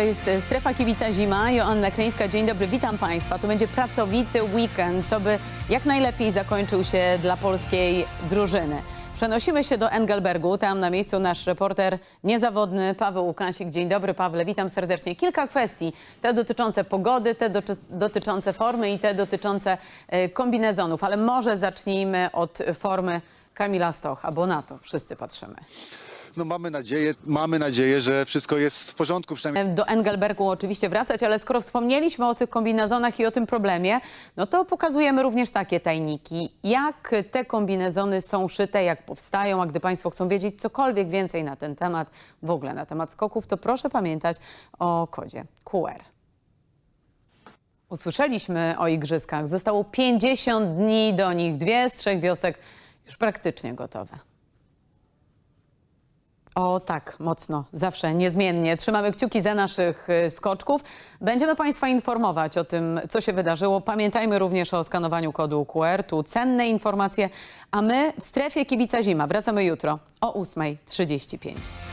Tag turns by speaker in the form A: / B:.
A: To jest Strefa Kibica Zima. Joanna Kryńska, dzień dobry, witam Państwa. To będzie pracowity weekend, to by jak najlepiej zakończył się dla polskiej drużyny. Przenosimy się do Engelbergu, tam na miejscu nasz reporter niezawodny Paweł Łukasik. Dzień dobry Pawle, witam serdecznie. Kilka kwestii, te dotyczące pogody, te doty- dotyczące formy i te dotyczące e, kombinezonów, ale może zacznijmy od formy Kamila Stocha, bo na to wszyscy patrzymy.
B: No mamy nadzieję, mamy nadzieję, że wszystko jest w porządku, przynajmniej
A: do Engelbergu oczywiście wracać, ale skoro wspomnieliśmy o tych kombinezonach i o tym problemie, no to pokazujemy również takie tajniki. Jak te kombinezony są szyte, jak powstają, a gdy Państwo chcą wiedzieć cokolwiek więcej na ten temat, w ogóle na temat skoków, to proszę pamiętać o kodzie QR. Usłyszeliśmy o igrzyskach. Zostało 50 dni do nich. Dwie z trzech wiosek już praktycznie gotowe. O tak, mocno, zawsze, niezmiennie. Trzymamy kciuki za naszych y, skoczków. Będziemy Państwa informować o tym, co się wydarzyło. Pamiętajmy również o skanowaniu kodu QR. Tu cenne informacje. A my w strefie Kibica Zima wracamy jutro o 8.35.